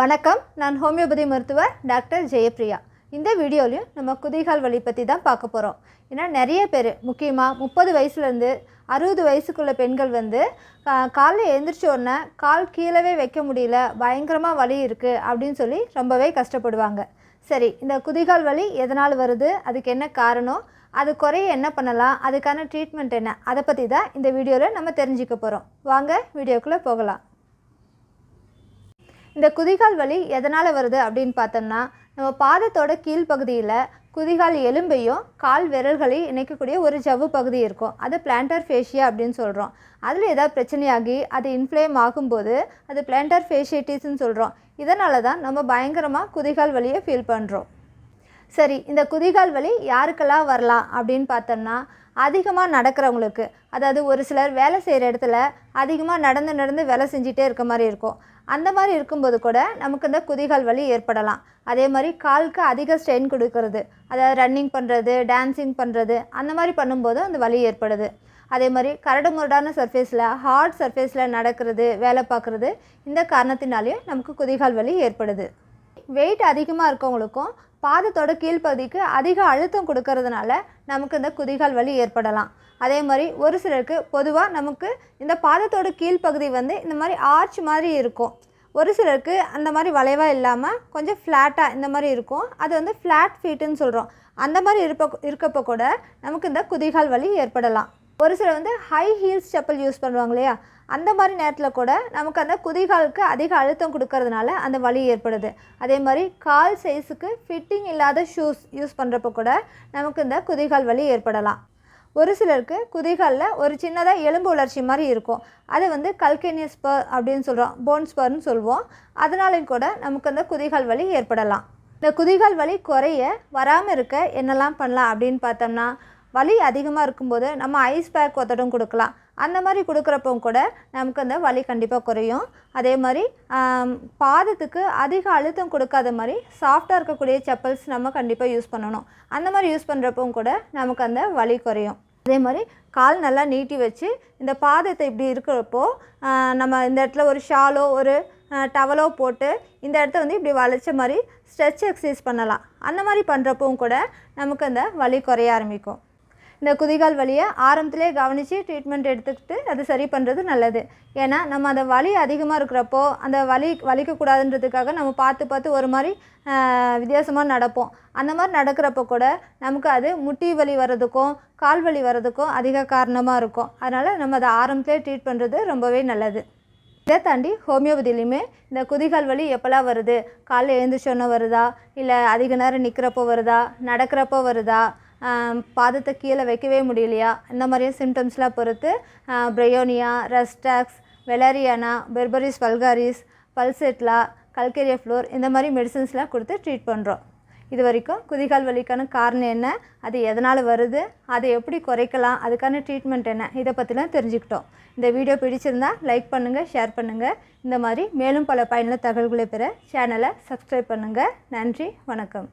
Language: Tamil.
வணக்கம். நான் ஹோமியோபதி மருத்துவர் டாக்டர் ஜெயப்ரியா இந்த வீடியோலையும் நம்ம குதிகால் வலி பற்றி தான் பார்க்க போகிறோம் ஏன்னா நிறைய பேர் முக்கியமாக முப்பது வயசுலேருந்து அறுபது வயசுக்குள்ள பெண்கள் வந்து காலையில் எழுந்திரிச்ச உடனே கால் கீழவே வைக்க முடியல பயங்கரமாக வலி இருக்குது அப்படின்னு சொல்லி ரொம்பவே கஷ்டப்படுவாங்க. சரி இந்த குதிகால் வலி எதனால் வருது? அதுக்கு என்ன காரணம்? அது குறைய என்ன பண்ணலாம்? அதுக்கான ட்ரீட்மெண்ட் என்ன? அதை பற்றி தான் இந்த வீடியோவில் நம்ம தெரிஞ்சுக்க போகிறோம் வாங்க வீடியோக்குள்ளே போகலாம். இந்த குதிகால் வலி எதனால் வருது அப்படின்னு பார்த்தோம்னா நம்ம பாதத்தோட கீழ்ப்பகுதியில் குதிகால் எலும்பையும் கால் விரல்களையும் இணைக்கக்கூடிய ஒரு ஜவ்வு பகுதி இருக்கும். அது பிளான்டர் ஃபேஷியா அப்படின்னு சொல்கிறோம் அதில் ஏதாவது பிரச்சனையாகி அது இன்ஃப்ளேம் ஆகும்போது அது பிளான்டர் ஃபேஷியட்டிஸ்ன்னு சொல்கிறோம் இதனால தான் நம்ம பயங்கரமாக குதிகால் வலியை ஃபீல் பண்ணுறோம் சரி இந்த குதிகால் வலி யாருக்கெல்லாம் வரலாம் அப்படின்னு பார்த்தோம்னா அதிகமாக நடக்கிறவங்களுக்கு அதாவது ஒரு சிலர் வேலை செய்கிற இடத்துல அதிகமாக நடந்து நடந்து வேலை செஞ்சிட்டே இருக்க மாதிரி இருக்கும். அந்த மாதிரி இருக்கும்போது கூட நமக்கு இந்த குதிகால் வலி ஏற்படலாம். அதே மாதிரி காலுக்கு அதிக ஸ்ட்ரெயின் கொடுக்கறது. அதாவது ரன்னிங் பண்ணுறது டான்சிங் பண்ணுறது அந்த மாதிரி பண்ணும்போது அந்த வலி ஏற்படுது. அதே மாதிரி கரடு முரடான சர்ஃபேஸில் ஹார்ட் சர்ஃபேஸில் நடக்கிறது வேலை பார்க்குறது இந்த காரணத்தினாலேயும் நமக்கு குதிகால் வலி ஏற்படுது. வெயிட் அதிகமாக இருக்கவங்களுக்கும் பாதத்தோட கீழ்ப்பகுதிக்கு அதிக அழுத்தம் கொடுக்கறதுனால நமக்கு இந்த குதிகால் வலி ஏற்படலாம். அதே மாதிரி ஒரு சிலருக்கு பொதுவாக நமக்கு இந்த பாதத்தோட கீழ்ப்பகுதி வந்து இந்த மாதிரி ஆர்ச் மாதிரி இருக்கும். ஒரு சிலருக்கு அந்த மாதிரி வளைவாக இல்லாமல் கொஞ்சம் ஃப்ளாட்டாக இந்த மாதிரி இருக்கும். அது வந்து ஃப்ளாட் ஃபீட்டுன்னு சொல்கிறோம் அந்த மாதிரி இருப்ப இருக்கப்போ கூட நமக்கு இந்த குதிகால் வலி ஏற்படலாம். ஒரு சிலர் வந்து ஹை ஹீல்ஸ் செப்பல் யூஸ் பண்ணுவாங்க இல்லையா? அந்த மாதிரி நேரத்தில் கூட நமக்கு அந்த குதிகாலுக்கு அதிக அழுத்தம் கொடுக்கறதுனால அந்த வலி ஏற்படுது. அதே மாதிரி கால் சைஸுக்கு ஃபிட்டிங் இல்லாத ஷூஸ் யூஸ் பண்ணுறப்போ கூட நமக்கு இந்த குதிகால் வலி ஏற்படலாம். ஒரு சிலருக்கு குதிகாலில் ஒரு சின்னதாக எலும்பு வளர்ச்சி மாதிரி இருக்கும். அதை வந்து கல்கேனியஸ் ஸ்பர் அப்படின்னு சொல்கிறோம் போன் ஸ்பர்னு சொல்லுவோம் அதனாலையும் கூட நமக்கு அந்த குதிகால் வலி ஏற்படலாம். இந்த குதிகால் வலி குறைய வராமல் இருக்க என்னெல்லாம் பண்ணலாம் அப்படின்னு பார்த்தோம்னா வலி அதிகமாக இருக்கும்போது நம்ம ஐஸ் பேக் ஒத்தடம் கொடுக்கலாம். அந்த மாதிரி கொடுக்குறப்போ கூட நமக்கு அந்த வலி கண்டிப்பாக குறையும். அதே மாதிரி பாதத்துக்கு அதிக அழுத்தம் கொடுக்காத மாதிரி சாஃப்டாக இருக்கக்கூடிய செப்பல்ஸ் நம்ம கண்டிப்பாக யூஸ் பண்ணணும். அந்த மாதிரி யூஸ் பண்ணுறப்பவும் கூட நமக்கு அந்த வலி குறையும். அதே மாதிரி கால் நல்லா நீட்டி வச்சு இந்த பாதத்தை இப்படி இருக்கிறப்போ நம்ம இந்த இடத்துல ஒரு ஷாலோ ஒரு டவலோ போட்டு இந்த இடத்த வந்து இப்படி வளைச்ச மாதிரி ஸ்ட்ரெச் எக்ஸசைஸ் பண்ணலாம். அந்த மாதிரி பண்ணுறப்பவும் கூட நமக்கு அந்த வலி குறைய ஆரம்பிக்கும். இந்த குதிகால் வலியை ஆரம்பத்திலே கவனித்து ட்ரீட்மெண்ட் எடுத்துக்கிட்டு அது சரி பண்ணுறது நல்லது. ஏன்னா நம்ம அந்த வலி அதிகமாக இருக்கிறப்போ அந்த வலி வலிக்கக்கூடாதுன்றதுக்காக நம்ம பார்த்து பார்த்து ஒரு மாதிரி வித்தியாசமாக நடப்போம். அந்த மாதிரி நடக்கிறப்போ கூட நமக்கு அது முட்டி வலி வர்றதுக்கும் கால் வலி வர்றதுக்கும் அதிக காரணமாக இருக்கும். அதனால் நம்ம அதை ஆரம்பத்திலே ட்ரீட் பண்ணுறது ரொம்பவே நல்லது. இதை தாண்டி ஹோமியோபதியிலையுமே இந்த குதிகால் வலி எப்போல்லாம் வருது? காலைல எழுந்திரிச்சோன்னே வருதா? இல்லை அதிக நேரம் நிற்கிறப்போ வருதா? நடக்கிறப்போ வருதா? பாதத்தை கீழே வைக்கவே முடியலையா? இந்த மாதிரியே சிம்டம்ஸ்லாம் பொறுத்து bryonia rhus tox valeriana berberis vulgaris pulsatilla calcarea fluor இந்த மாதிரி மெடிசன்ஸ்லாம் கொடுத்து ட்ரீட் பண்ணுறோம் இது வரைக்கும் குதிகால் வலிக்கான காரணம் என்ன? அது எதனால் வருது? அதை எப்படி குறைக்கலாம்? அதுக்கான ட்ரீட்மெண்ட் என்ன? இதை பற்றிலாம் தெரிஞ்சுக்கிட்டோம். இந்த வீடியோ பிடிச்சிருந்தா லைக் பண்ணுங்கள் ஷேர் பண்ணுங்கள் இந்த மாதிரி மேலும் பல பயனுள்ள தகவல்களை பெற சேனலை சப்ஸ்கிரைப் பண்ணுங்கள் நன்றி வணக்கம்.